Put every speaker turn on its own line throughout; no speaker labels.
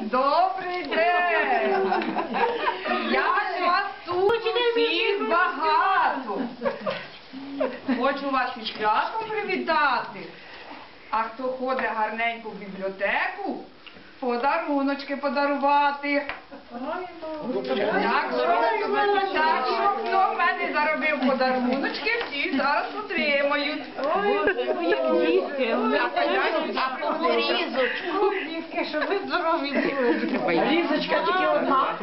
Добрий день! Я ж вас тут всіх багато. Хочу вас із святом привітати. А хто ходить гарненько в бібліотеку, подаруночки подарувати. Так що, так що хто в мене заробив подаруночки, всі зараз отримають.
Різочку. Щоб ви здорові були. Різочка тільки одна.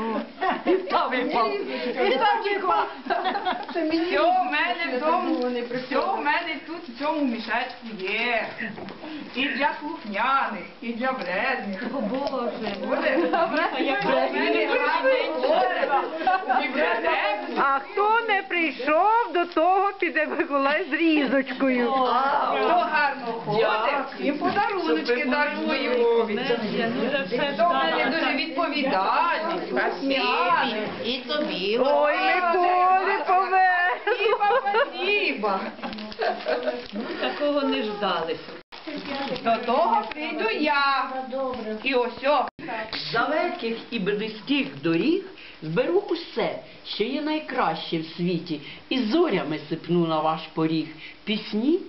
І та випав. І та випав.
Все в мене в тому, все в мене тут в цьому мішечку є. І для слухняних, і для вредних. Буде? Гарненько в бібліотеку.
А хто не прийшов, до того піде Миколай з різочкою.
Хто гарно ходить, всім подаруночки дарую. Хто в мене дуже відповідальний, сміяний.
І тобі.
Ой, Миколі повезло.
Спасіба, спасіба.
Такого не ждалися.
До того прийду я. І ось о.
З далеких і близьких доріг зберу усе, що є найкраще в світі, і зорями сипну на ваш поріг. Пісні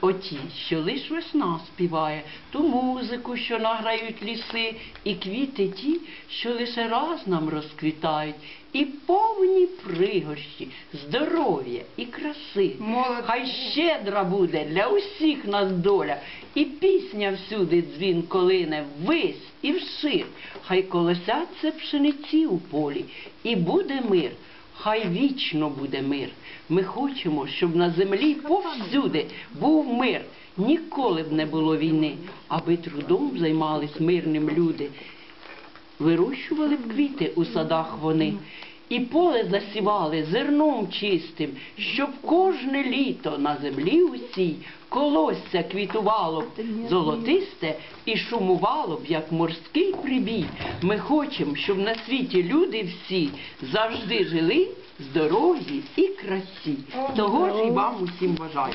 оті, що лиш весна співає, ту музику, що награють ліси, і квіти ті, що лише раз нам розквітають, і повні пригощі, здоров'я і краси.
Молодці.
Хай щедра буде для усіх нас доля, і пісня всюди дзвін колине, ввись і вшир. Хай колосяться пшениці у полі, і буде мир. Хай вічно буде мир. Ми хочемо, щоб на землі повсюди був мир. Ніколи б не було війни, аби трудом займались мирним люди. Вирощували б квіти у садах вони, і поле засівали зерном чистим, щоб кожне літо на землі усій колосся квітувало б золотисте і шумувало б, як морський прибій. Ми хочемо, щоб на світі люди всі завжди жили здорові і красі. Того ж і вам усім бажаю.